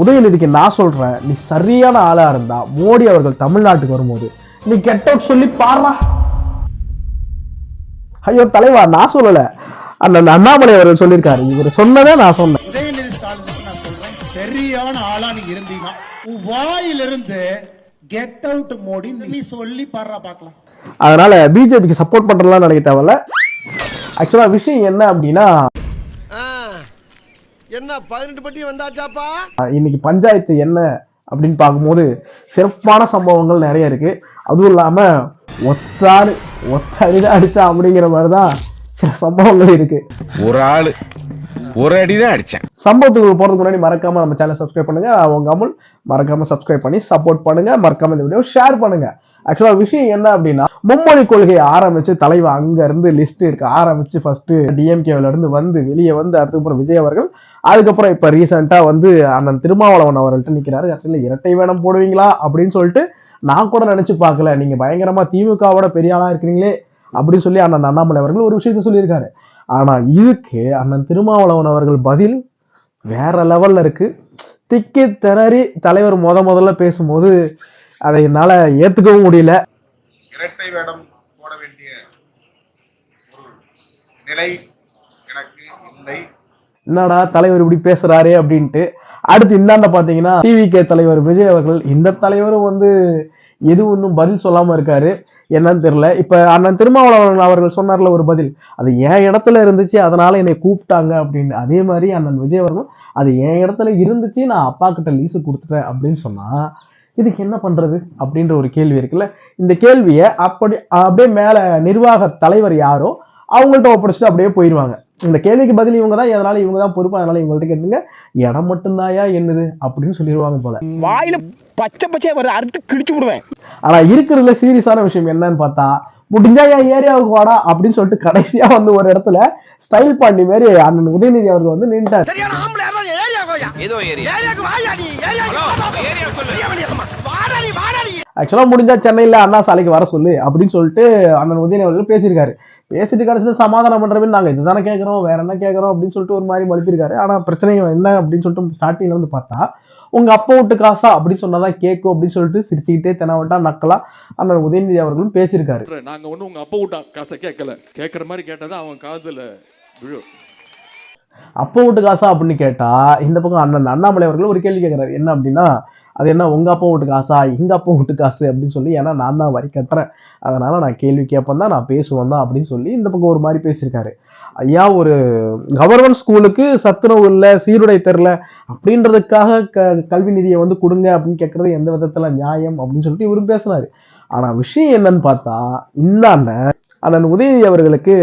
உதயநிதிக்கு நான் சொல்றேன் நீ சரியான ஆளா இருந்தா மோடி அவர்கள் தமிழ்நாட்டுக்கு வரும்போது நீ கெட் அவுட் சொல்லி பாடுறா ஐயோ தலைவா நான் சொல்லல. அந்த அண்ணாமலை அவர்கள் சொல்லியிருக்காரு. இவர் சொன்னதை நான் சொன்னேன். உதயநிதி ஸ்டாலினுக்கு நான் சொல்றேன். சரியான ஆளா நீ இருந்தீங்கன்னா உன் வாயிலிருந்து கெட் அவுட் மோடி நீ சொல்லி பாடுறா பார்க்கலாம். அதனால பிஜேபிக்கு சப்போர்ட் பண்றதுலாம் நினைக்க தேவையில்ல. ஆக்சுவலா விஷயம் என்ன அப்படின்னா என்ன பதினெட்டு பட்டி வந்தாச்சாப்பா? இன்னைக்கு பஞ்சாயத்து என்ன அப்படின்னு பார்க்கும்போது சிறப்பான சம்பவங்கள் நிறைய இருக்கு. அதுவும் இல்லாம ஒத்தாரு ஒத்தடிதான் அடிச்சா அப்படிங்கிற மாதிரி தான் சில சம்பவங்கள் இருக்கு. ஒரு ஆளு ஒரு அடிதான் அடிச்சேன். சம்பவத்துக்கு போறதுக்கு முன்னாடி மறக்காம நம்ம சேனல் சப்ஸ்கிரைப் பண்ணுங்க. அவங்க அமுல் மறக்காம சப்ஸ்கிரைப் பண்ணி சப்போர்ட் பண்ணுங்க. மறக்காம இந்த வீடியோ ஷேர் பண்ணுங்க. ஆக்சுவலா விஷயம் என்ன அப்படின்னா மும்மொழி கொள்கையை ஆரம்பிச்சு தலைவர் அங்க இருந்து லிஸ்ட் இருக்க ஆரம்பிச்சு ஃபர்ஸ்ட் டிஎம்கேல இருந்து வந்து வெளியே வந்து அதுக்கப்புறம் விஜய் அவர்கள் அதுக்கப்புறம் இப்ப ரீசெண்டா வந்து அண்ணன் திருமாவளவன் அவர்கள்ட்ட நிக்கிறாரு. ஆக்சுவலி இரட்டை வேடம் போடுவீங்களா? அப்படின்னு சொல்லிட்டு நான் கூட நினைச்சு பார்க்கல. நீங்க பயங்கரமா திமுகவோட பெரிய ஆளா இருக்கிறீங்களே அப்படின்னு சொல்லி அண்ணன் அண்ணாமலை அவர்கள் ஒரு விஷயத்த சொல்லியிருக்காரு. ஆனா இதுக்கு அண்ணன் திருமாவளவன் அவர்கள் பதில் வேற லெவல்ல இருக்கு. திக்கி திணறி தலைவர் முத முதல்ல பேசும்போது அதை என்னால ஏத்துக்கவும் முடியல. இரட்டை வேடம் போட வேண்டிய ஒரு நிலை எனக்கு இல்லை. என்னடா தலைவர் இப்படி பேசுறாரே அப்படின்ட்டு. அடுத்து இந்தாண்ட பாத்தீங்கன்னா டிவிகே தலைவர் விஜய் அவர்கள் இந்த தலைவரும் வந்து எது ஒன்றும் பதில் சொல்லாம இருக்காரு. என்னன்னு தெரியல. இப்ப அண்ணன் திருமாவளவன் அவர்கள் சொன்னார்ல ஒரு பதில் அது என் இடத்துல இருந்துச்சு அதனால என்னை கூப்பிட்டாங்க அப்படின்னு. அதே மாதிரி அண்ணன் விஜய் அவர்களும் அது என் இடத்துல இருந்துச்சு நான் அப்பா கிட்ட லீஸு கொடுத்துட்டேன் அப்படின்னு சொன்னா இதுக்கு என்ன பண்றது அப்படின்ற ஒரு கேள்வி இருக்குல்ல. இந்த கேள்வியை அப்படி அப்படியே மேல நிர்வாக தலைவர் யாரோ அவங்கள்ட்ட ஒப்படைச்சிட்டு அப்படியே போயிடுவாங்க இந்த கேள்விக்கு பதில் இவங்க தான் அதனால இவங்க தான் பொறுப்பு அதனால இவங்கள்ட்ட கேட்டுங்க. இடம் மட்டும்தாயா என்னது அப்படின்னு சொல்லிடுவாங்க போல. வாயில பச்சை பச்சையா வர அறுத்து கிழிச்சு விடுவேன். ஆனா இருக்கிறதுல சீரியஸான விஷயம் என்னன்னு பார்த்தா முடிஞ்சா என் ஏரியாவுக்கு வாடா அப்படின்னு சொல்லிட்டு கடைசியா வந்து ஒரு இடத்துல ஸ்டைல் பாண்டி மாதிரி அண்ணன் உதயநிதி அவர்கள் வந்து நின்றார் சரியான ஆம்பளை யாராவது ஏரியா கோயா? ஏதோ ஏரியா. ஏரியாக்கு வாயா நீ? ஏரியாக்கு ஏரியா சொல்லு. வாடா நீ வாடா நீ. ஆக்சுவலா முடிஞ்சா சென்னையில அண்ணா சாலைக்கு வர சொல்லு அப்படின்னு சொல்லிட்டு அண்ணன் உதயநிதி அவர்கள் பேசியிருக்காரு. பேசிட்டு கடைசியில சமாதானம் பண்ற மாதிரி நாங்க இதுதானே கேட்கறோம் வேற என்ன கேட்கறோம் அப்படின்னு சொல்லிட்டு ஒரு மாதிரி மழுப்பிருக்காரு ஆனா பிரச்சனை என்ன அப்படின்னு சொல்லிட்டு ஸ்டார்டிங்ல வந்து பார்த்தா உங்க அப்பா விட்டு காசா அப்படின்னு சொன்னாதான் கேட்கும் அப்படின்னு சொல்லிட்டு சிரிச்சுக்கிட்டே தெனாவட்டா நக்கலா அண்ணன் உதயநிதி அவர்களும் பேசியிருக்காரு. நாங்க ஒண்ணு உங்க அப்பா விட்டா காசை கேட்கல. கேட்கற மாதிரி கேட்டதா அவன் காதுல விழும். அப்பா வீட்டு காசா அப்படின்னு கேட்டா இந்த பக்கம் அண்ணன் அண்ணாமலை அவர்கள் ஒரு கேள்வி கேட்கிறாரு என்ன அப்படின்னா அது என்ன உங்கள் அப்பா வீட்டு காசா எங்கள் அப்பா வீட்டு காசு அப்படின்னு சொல்லி ஏன்னா நான் தான் வரி கட்டுறேன். அதனால் நான் கேள்வி கேட்பேன் தான் நான் பேசுவேன் தான் அப்படின்னு சொல்லி இந்த பக்கம் ஒரு மாதிரி பேசியிருக்காரு. ஐயா ஒரு கவர்மெண்ட் ஸ்கூலுக்கு சத்துணவு இல்லை சீருடை தெரில அப்படின்றதுக்காக க கல்வி நிதியை வந்து கொடுங்க அப்படின்னு கேட்குறது எந்த விதத்தில் நியாயம் அப்படின்னு சொல்லிட்டு இவரும் பேசினாரு. ஆனால் விஷயம் என்னன்னு பார்த்தா இந்தாண்ட அண்ணன் உதயநிதி அவர்களுக்கு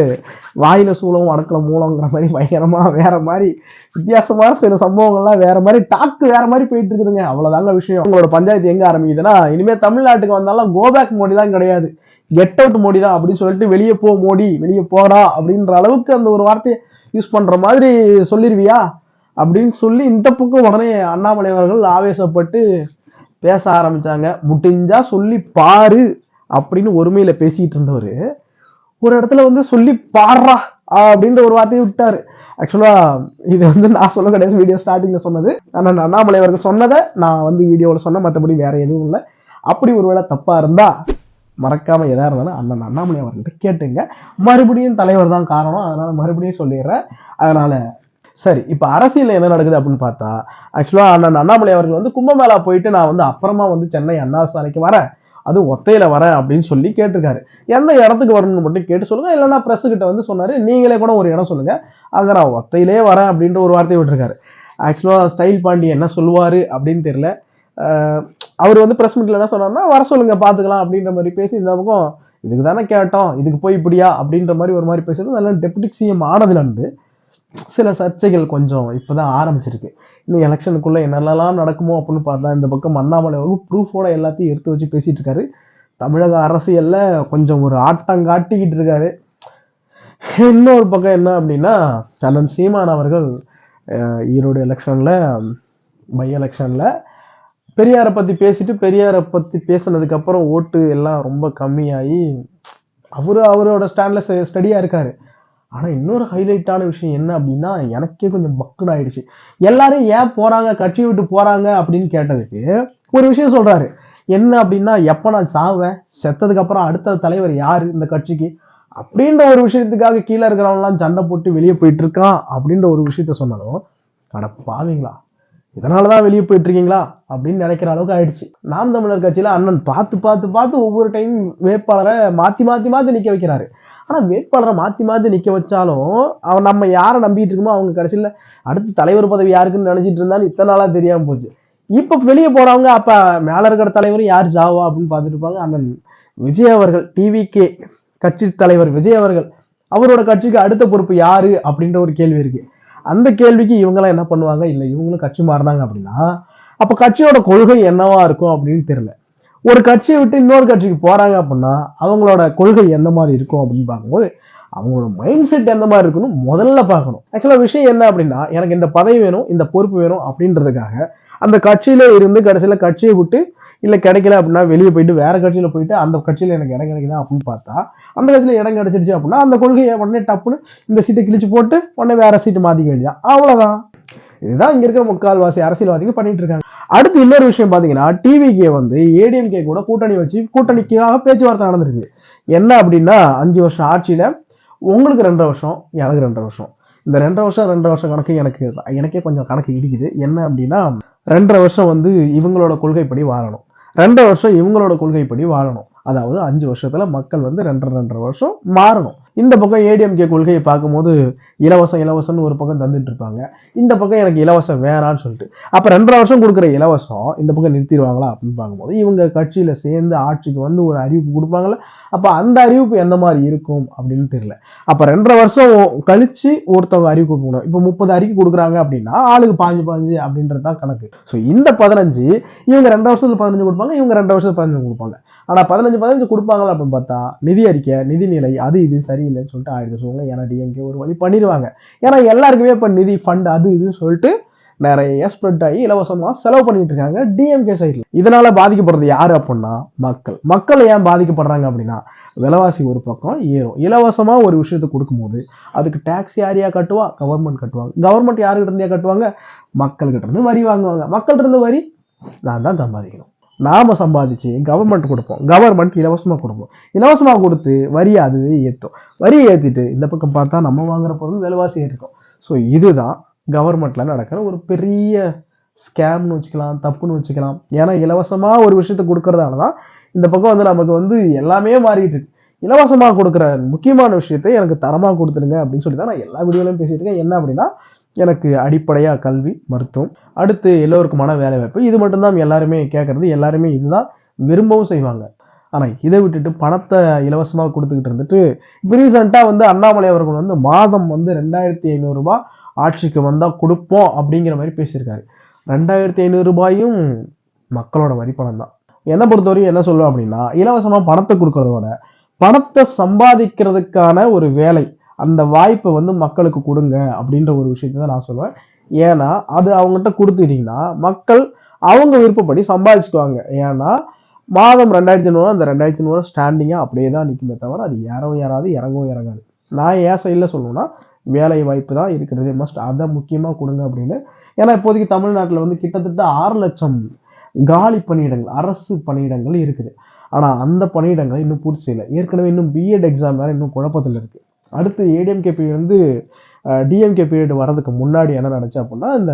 வாயில சூளம் அடக்கல மூலங்கிற மாதிரி பயங்கரமா வேற மாதிரி வித்தியாசமான சில சம்பவங்கள்லாம் வேற மாதிரி டாக்கு வேற மாதிரி போயிட்டு இருக்குதுங்க. அவ்வளவுதாங்க விஷயம். உங்களோட பஞ்சாயத்து எங்க ஆரம்பிக்குதுன்னா இனிமே தமிழ்நாட்டுக்கு வந்தாலும் கோபேக் மோடி தான் கிடையாது. கெட் அவுட் மோடி தான் அப்படின்னு சொல்லிட்டு வெளியே போ மோடி. வெளியே போடா அப்படின்ற அளவுக்கு அந்த ஒரு வார்த்தையை யூஸ் பண்ற மாதிரி சொல்லிருவியா? அப்படின்னு சொல்லி இந்த பக்கம் உடனே அண்ணாமலை அவர்கள் ஆவேசப்பட்டு பேச ஆரம்பிச்சாங்க. முடிஞ்சா சொல்லி பாரு அப்படின்னு ஒருமையில பேசிட்டு இருந்தவர் ஒரு இடத்துல வந்து சொல்லி பாடுறா அப்படின்ற ஒரு வார்த்தையை விட்டாரு. ஆக்சுவலா இது வந்து நான் சொல்ல கிடையாது வீடியோ ஸ்டார்டிங்ல சொன்னது. ஆனால் அண்ணாமலை அவர்கள் சொன்னதை நான் வந்து வீடியோவில் சொன்ன மற்றபடி வேற எதுவும் இல்லை. அப்படி ஒருவேளை தப்பா இருந்தா மறக்காம எதா இருந்தாலும் அண்ணன் அண்ணாமலை அவர்கள்ட்ட கேட்டுங்க. மறுபடியும் தலைவர் தான் காரணம் அதனால மறுபடியும் சொல்லிடுறேன். அதனால சரி இப்போ அரசியல் என்ன நடக்குது அப்படின்னு பார்த்தா ஆக்சுவலாக அண்ணன் அண்ணாமலை அவர்கள் வந்து கும்பமேளா போயிட்டு நான் வந்து அப்புறமா வந்து சென்னை அண்ணா சாலைக்கு வரேன். அது ஒத்தையில வரேன் அப்படின்னு சொல்லி கேட்டிருக்காரு. எந்த இடத்துக்கு வரணும்னு மட்டும் கேட்டு சொல்லுங்க. இல்லைன்னா பிரஸ் கிட்ட வந்து சொன்னாரு நீங்களே கூட ஒரு இடம் சொல்லுங்க. அங்க நான் ஒத்தையிலே வரேன் அப்படின்ற ஒரு வார்த்தையை விட்டுருக்காரு. ஆக்சுவலாக ஸ்டைல் பாண்டி என்ன சொல்லுவார் அப்படின்னு தெரியல. அவர் வந்து ப்ரெஸ் மீட்டில் என்ன சொன்னார்னா வர சொல்லுங்க பார்த்துக்கலாம் அப்படின்ற மாதிரி பேசி இந்த பக்கம் இதுக்கு தானே கேட்டோம் இதுக்கு போய் இப்படியா? அப்படின்ற மாதிரி ஒரு மாதிரி பேசுறது. நல்ல டெப்டி சிஎம் ஆனதுலேருந்து சில சர்ச்சைகள் கொஞ்சம் இப்போ தான் ஆரம்பிச்சிருக்கு. இன்னும் எலெக்ஷனுக்குள்ள என்னெல்லாம் நடக்குமோ அப்படின்னு பார்த்தா இந்த பக்கம் அண்ணாமலை வந்து ப்ரூஃபோட எல்லாத்தையும் எடுத்து வச்சு பேசிட்டு இருக்காரு. தமிழக அரசியல்ல கொஞ்சம் ஒரு ஆட்டம் காட்டிக்கிட்டு இருக்காரு. இன்னொரு பக்கம் என்ன அப்படின்னா அண்ணன் சீமான் அவர்கள் ஈரோடு எலெக்ஷன்ல பை எலெக்ஷன்ல பெரியாரை பத்தி பேசிட்டு பெரியாரை பத்தி பேசுனதுக்கு அப்புறம் ஓட்டு எல்லாம் ரொம்ப கம்மியாகி அவரு அவரோட ஸ்டாண்ட்ல ஸ்டடியா இருக்காரு. ஆனால் இன்னொரு ஹைலைட்டான விஷயம் என்ன அப்படின்னா எனக்கே கொஞ்சம் பக்குன்னு ஆயிடுச்சு. எல்லாரும் ஏன் போகிறாங்க கட்சியை விட்டு போகிறாங்க அப்படின்னு கேட்டதுக்கு ஒரு விஷயம் சொல்கிறாரு என்ன அப்படின்னா எப்போ நான் சாவேன்? செத்ததுக்கப்புறம் அடுத்த தலைவர் யார் இந்த கட்சிக்கு? அப்படின்ற ஒரு விஷயத்துக்காக கீழே இருக்கிறவங்களாம் சண்டை போட்டு வெளியே போயிட்டு இருக்கான் அப்படின்ற ஒரு விஷயத்த சொன்னாலும் அட பாவீங்களா இதனாலதான் வெளியே போயிட்டு இருக்கீங்களா அப்படின்னு நினைக்கிற அளவுக்கு ஆயிடுச்சு. நாம் தமிழர் கட்சியில் அண்ணன் பார்த்து பார்த்து பார்த்து ஒவ்வொரு டைம் வேட்பாளரை மாற்றி மாற்றி மாற்றி நிற்க வைக்கிறாரு. ஆனால் வேட்பாளரை மாற்றி மாற்றி நிற்க வச்சாலும் அவன் நம்ம யாரை நம்பிட்டு இருக்கோமோ அவங்க கடைசியில் அடுத்து தலைவர் பதவி யாருக்குன்னு நினைச்சிட்டு இருந்தாலும் இத்தனை நாளாக தெரியாமல் போச்சு. இப்போ வெளியே போகிறவங்க அப்போ மேல இருக்கிற தலைவர் யார் ஜாவா அப்படின்னு பார்த்துட்டு இருப்பாங்க. அண்ணன் விஜய் அவர்கள் டிவிகே கட்சி தலைவர் விஜய் அவர்கள் அவரோட கட்சிக்கு அடுத்த பொறுப்பு யாரு அப்படின்ற ஒரு கேள்வி இருக்கு. அந்த கேள்விக்கு இவங்கெல்லாம் என்ன பண்ணுவாங்க? இல்லை இவங்களும் கட்சி மாறினாங்க அப்படின்னா அப்போ கட்சியோட கொள்கை என்னவா இருக்கும் அப்படின்னு தெரியல. ஒரு கட்சியை விட்டு இன்னொரு கட்சிக்கு போறாங்க அப்படின்னா அவங்களோட கொள்கை எந்த மாதிரி இருக்கும் அப்படின்னு பார்க்கும்போது அவங்களோட மைண்ட் செட் எந்த மாதிரி இருக்கணும் முதல்ல பார்க்கணும். ஆக்சுவலாக விஷயம் என்ன அப்படின்னா எனக்கு இந்த பதவி வேணும் இந்த பொறுப்பு வேணும் அப்படின்றதுக்காக அந்த கட்சியில இருந்து கடைசியில் கட்சியை விட்டு இல்லை கிடைக்கல அப்படின்னா வெளியே போயிட்டு வேற கட்சியில் போயிட்டு அந்த கட்சியில் எனக்கு இடம் கிடைக்குதா அப்படின்னு பார்த்தா அந்த கட்சியில் இடம் கிடைச்சிருச்சு அப்படின்னா அந்த கொள்கையை உடனே டப்புன்னு இந்த சீட்டை கிழிச்சு போட்டு உடனே வேற சீட்டு மாற்றிக்க வேண்டியதான் அவ்வளோதான் இதுதான் இங்கே இருக்கிற முக்கால்வாசி அரசியல்வாதிகள் பண்ணிட்டு இருக்காங்க. அடுத்து இன்னொரு விஷயம் பார்த்தீங்கன்னா டிவிகே வந்து ஏடிஎம்கே கூட கூட்டணி வச்சு கூட்டணிக்காக பேச்சுவார்த்தை நடந்திருக்கு. என்ன அப்படின்னா அஞ்சு வருஷம் ஆட்சியில் உங்களுக்கு ரெண்டரை வருஷம் எனக்கு ரெண்டரை வருஷம். இந்த ரெண்டரை வருஷம் ரெண்டரை வருஷம் கணக்கு எனக்கு எனக்கே கொஞ்சம் கணக்கு இடிக்குது. என்ன அப்படின்னா ரெண்டரை வருஷம் வந்து இவங்களோட கொள்கைப்படி வாழணும். ரெண்டரை வருஷம் இவங்களோட கொள்கைப்படி வாழணும். அதாவது அஞ்சு வருஷத்தில் மக்கள் வந்து ரெண்டரை ரெண்டரை வருஷம் மாறணும். இந்த பக்கம் ஏடிஎம்கே கொள்கையை பார்க்கும்போது இலவசம் இலவசம்னு ஒரு பக்கம் தந்துட்டு இருப்பாங்க இந்த பக்கம் எனக்கு இலவசம் வேறான்னு சொல்லிட்டு. அப்போ ரெண்டரை வருஷம் கொடுக்குற இலவசம் இந்த பக்கம் நிறுத்திடுவாங்களா அப்படின்னு பார்க்கும்போது இவங்க கட்சியில் சேர்ந்து ஆட்சிக்கு வந்து ஒரு அறிவிப்பு கொடுப்பாங்களே அப்போ அந்த அறிவிப்பு எந்த மாதிரி இருக்கும் அப்படின்னு தெரியல. அப்போ ரெண்டரை வருஷம் கழிச்சு ஒருத்தவங்க அறிவு கொடுக்கணும். இப்போ முப்பது அறிக்கை கொடுக்குறாங்க அப்படின்னா ஆளுக்கு பாஞ்சு பாஞ்சு அப்படின்றது தான் கணக்கு. ஸோ இந்த பதினஞ்சு இவங்க ரெண்டு வருஷத்துக்கு பதினஞ்சு கொடுப்பாங்க இவங்க ரெண்டு வருஷத்துக்கு பதினஞ்சு கொடுப்பாங்க. ஆனால் பதினஞ்சு பதினஞ்சு கொடுப்பாங்களா அப்படின்னு பார்த்தா நிதி அறிக்கை நிதிநிலை அது இது சரியில்லைன்னு சொல்லிட்டு ஆயிடுது சொல்லுவாங்க ஏன்னா டிஎம்கே ஒரு வழி பண்ணிடுவாங்க. ஏன்னா எல்லாருக்குமே இப்போ நிதி ஃபண்ட் அது இதுன்னு சொல்லிட்டு நிறைய ஸ்ப்ரெட் ஆகி இலவசமாக செலவு பண்ணிட்டு இருக்காங்க டிஎம்கே சைடில் இதனால பாதிக்கப்படுறது யார் அப்படின்னா மக்கள். மக்கள் ஏன் பாதிக்கப்படுறாங்க அப்படின்னா விலைவாசி ஒரு பக்கம் ஏறும். இலவசமாக ஒரு விஷயத்தை கொடுக்கும்போது அதுக்கு டேக்ஸ் யாரையா கட்டுவா? கவர்மெண்ட் கட்டுவாங்க. கவர்மெண்ட் யாருக்கிட்ட இருந்தே கட்டுவாங்க? மக்கள்கிட்ட இருந்து வரி வாங்குவாங்க. மக்கள்கிட்ட இருந்து வரி நான் தான் சம்பாதிக்கணும். நாம் சம்பாதிச்சு கவர்மெண்ட் கொடுப்போம். கவர்மெண்ட் இலவசமாக கொடுப்போம். இலவசமாக கொடுத்து வரியை அதுவே ஏற்றும் வரியை ஏற்றிட்டு இந்த பக்கம் பார்த்தா நம்ம வாங்குற பொருள் விலைவாசி ஏற்றிருக்கும் ஸோ இதுதான் கவர்மெண்ட்டில் நடக்கிற ஒரு பெரிய ஸ்கேம்னு வச்சுக்கலாம் தப்புன்னு வச்சுக்கலாம். ஏன்னா இலவசமாக ஒரு விஷயத்த கொடுக்கறதால தான் இந்த பக்கம் வந்து நமக்கு வந்து எல்லாமே மாறிட்டு இருக்கு. இலவசமாக கொடுக்குற முக்கியமான விஷயத்தை எனக்கு தரமாக கொடுத்துருங்க அப்படின்னு சொல்லி தான் நான் எல்லா வீடியோலையும் பேசிட்டு இருக்கேன். என்ன அப்படின்னா எனக்கு அடிப்படையாக கல்வி மருத்துவம் அடுத்து எல்லோருக்குமான வேலை வாய்ப்பு இது மட்டும்தான் எல்லாருமே கேட்குறது எல்லாருமே இதுதான் விரும்பவும் செய்வாங்க. ஆனால் இதை விட்டுட்டு பணத்தை இலவசமாக கொடுத்துக்கிட்டு இருந்துட்டு இப்போ ரீசெண்டாக வந்து அண்ணாமலை அவர்கள் வந்து மாதம் வந்து ரெண்டாயிரத்தி ஐநூறுரூபா ஆட்சிக்கு வந்தால் கொடுப்போம் அப்படிங்கிற மாதிரி பேசியிருக்காரு. ரெண்டாயிரத்தி ஐநூறுரூபாயும் மக்களோட வரி பணம் தான். என்னை பொறுத்தவரையும் என்ன சொல்லுவேன் அப்படின்னா இலவசமாக பணத்தை கொடுக்கறதோட பணத்தை சம்பாதிக்கிறதுக்கான ஒரு வேலை அந்த வாய்ப்பை வந்து மக்களுக்கு கொடுங்க அப்படின்ற ஒரு விஷயத்தை தான் நான் சொல்லுவேன். ஏன்னா அது அவங்ககிட்ட கொடுத்துட்டீங்கன்னா மக்கள் அவங்க விருப்பப்படி சம்பாதிச்சுக்குவாங்க. ஏன்னா மாதம் ரெண்டாயிரத்தி ஐநூறு அந்த ரெண்டாயிரத்தி ஐநூறு ஸ்டாண்டிங்காக அப்படியே தான் நிற்குமே தவிர அது ஏறவும் ஏறாது இறங்கவும் இறங்காது. நான் ஏன் சைடில் சொல்லணும்னா வேலை வாய்ப்பு தான் இருக்கிறது மஸ்ட் அதை முக்கியமாக கொடுங்க அப்படின்னு. ஏன்னா இப்போதைக்கு தமிழ்நாட்டில் வந்து கிட்டத்தட்ட ஆறு லட்சம் காலி பணியிடங்கள் அரசு பணியிடங்கள் இருக்குது. ஆனால் அந்த பணியிடங்கள் இன்னும் பூர்த்தி செய்யலை. ஏற்கனவே இன்னும் பிஎட் எக்ஸாம் வேறு இன்னும் குழப்பத்தில் இருக்குது அடுத்து ஏடிஎம்கே பீரியட் வந்து டிஎம்கே பீரியட் வர்றதுக்கு முன்னாடி என்ன நடந்துச்சு அப்படின்னா இந்த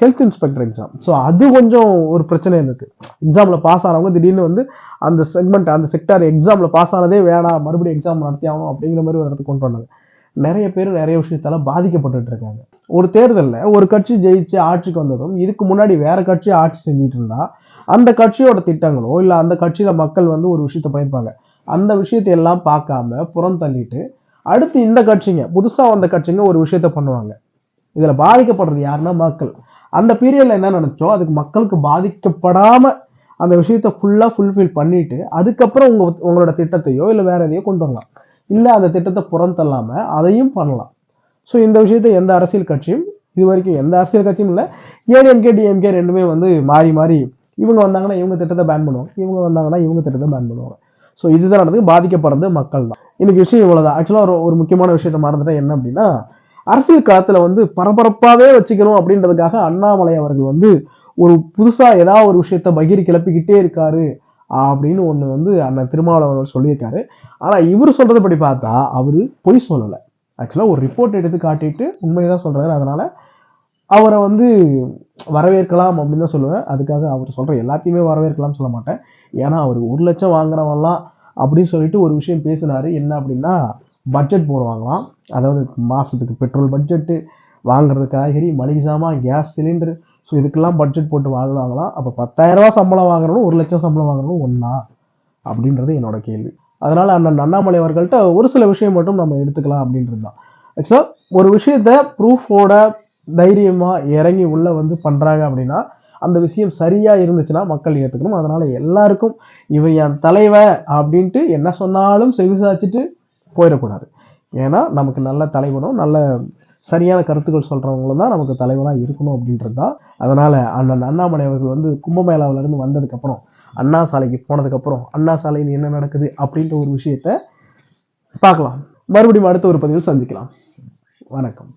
ஹெல்த் இன்ஸ்பெக்டர் எக்ஸாம் ஸோ அது கொஞ்சம் ஒரு பிரச்சனை எனக்கு எக்ஸாமில் பாஸ் ஆனவங்க திடீர்னு வந்து அந்த செக்மெண்ட் அந்த செக்டார் எக்ஸாமில் பாஸ் ஆனதே வேணாம் மறுபடியும் எக்ஸாம் நடத்தி ஆகணும் அப்படிங்கிற மாதிரி ஒரு இடத்துக்கு கொண்டு வந்தாங்க நிறைய பேர் நிறைய விஷயத்தால பாதிக்கப்பட்டுட்டு இருக்காங்க. ஒரு தேர்தலில் ஒரு கட்சி ஜெயிச்சு ஆட்சிக்கு வந்ததும் இதுக்கு முன்னாடி வேற கட்சி ஆட்சி செஞ்சுட்டு இருந்தா அந்த கட்சியோட திட்டங்களோ இல்லை அந்த கட்சியில் மக்கள் வந்து ஒரு விஷயத்த பண்ணியிருப்பாங்க அந்த விஷயத்தை எல்லாம் பார்க்காம புறம் தள்ளிட்டு அடுத்து இந்த கட்சிங்க புதுசாக வந்த கட்சிங்க ஒரு விஷயத்த பண்ணுவாங்க. இதில் பாதிக்கப்படுறது யாருன்னா மக்கள். அந்த பீரியடில் என்ன நினச்சோ அதுக்கு மக்களுக்கு பாதிக்கப்படாமல் அந்த விஷயத்த ஃபுல்லாக ஃபுல்ஃபில் பண்ணிவிட்டு அதுக்கப்புறம் உங்கள் உங்களோட திட்டத்தையோ இல்லை வேறு எதையோ கொண்டு வரலாம். இல்லை அந்த திட்டத்தை புறந்தள்ளாமல் அதையும் பண்ணலாம். ஸோ இந்த விஷயத்தை எந்த அரசியல் கட்சியும் இது வரைக்கும் எந்த அரசியல் கட்சியும் இல்லை ஏடிஎம்கே டிஎம்கே ரெண்டுமே வந்து மாறி மாறி இவங்க வந்தாங்கன்னா இவங்க திட்டத்தை பேன் பண்ணுவாங்க இவங்க வந்தாங்கன்னா இவங்க திட்டத்தை பேன் பண்ணுவாங்க. ஸோ இதுதான் நடந்தது பாதிக்கப்படுறது மக்கள் தான் இன்னைக்கு விஷயம் இவ்வளோதான் ஆக்சுவலாக ஒரு ஒரு முக்கியமான விஷயத்த மறந்துட்டேன். என்ன அப்படின்னா அரசியல் களத்துல வந்து பரபரப்பாகவே வச்சுக்கணும் அப்படின்றதுக்காக அண்ணாமலை அவர்கள் வந்து ஒரு புதுசாக ஏதாவது ஒரு விஷயத்த பகிர் கிளப்பிக்கிட்டே இருக்காரு அப்படின்னு ஒன்று வந்து அண்ணன் திருமாவளவன் சொல்லியிருக்காரு. ஆனால் இவர் சொல்கிறது படி பார்த்தா அவர் பொய் சொல்லலை. ஆக்சுவலாக ஒரு ரிப்போர்ட் எடுத்து காட்டிட்டு உண்மையை தான் சொல்கிறாரு அதனால் அவரை வந்து வரவேற்கலாம் அப்படின்னு தான் சொல்லுவேன். அதுக்காக அவர் சொல்கிற எல்லாத்தையுமே வரவேற்கலாம்னு சொல்ல மாட்டேன். ஏன்னா அவர் ஒரு லட்சம் வாங்குறவன்லாம் அப்படின்னு சொல்லிட்டு ஒரு விஷயம் பேசினாரு. என்ன அப்படின்னா பட்ஜெட் போடுவாங்களாம். அதாவது மாதத்துக்கு பெட்ரோல் பட்ஜெட்டு வாங்குறது காய்கறி மளிகை சாமான் கேஸ் சிலிண்டர் ஸோ இதுக்கெல்லாம் பட்ஜெட் போட்டு வாங்குவாங்களாம் அப்போ பத்தாயிரம் சம்பளம் வாங்குறவனும் ஒரு லட்சம் சம்பளம் வாங்குறவனும் ஒன்றா அப்படின்றது என்னோட கேள்வி. அதனால் அண்ணன் அண்ணாமலை அவர்கள்ட்ட ஒரு சில விஷயம் மட்டும் நம்ம எடுத்துக்கலாம் அப்படின்றது தான். ஆக்சுவலாக ஒரு விஷயத்த ப்ரூஃபோட தைரியமாக இறங்கி உள்ளே வந்து பண்ணுறாங்க அப்படின்னா அந்த விஷயம் சரியாக இருந்துச்சுன்னா மக்கள் ஏற்றுக்கணும் அதனால் எல்லாருக்கும் இவர் என் தலைவன் அப்படின்ட்டு என்ன சொன்னாலும் செவிசாச்சிட்டு போயிடக்கூடாது. ஏன்னா நமக்கு நல்ல தலைவனும் நல்ல சரியான கருத்துக்கள் சொல்கிறவங்களும் தான் நமக்கு தலைவனாக இருக்கணும் அப்படின்றது தான். அதனால் அண்ணன் அண்ணாமலை அவர்கள் வந்து கும்பமேளாவிலேருந்து வந்ததுக்கப்புறம் அண்ணா சாலைக்கு போனதுக்கப்புறம் அண்ணா சாலையில் என்ன நடக்குது அப்படின்ற ஒரு விஷயத்த பார்க்கலாம். மறுபடியும் அடுத்த ஒரு பதிவில் சந்திக்கலாம். வணக்கம்.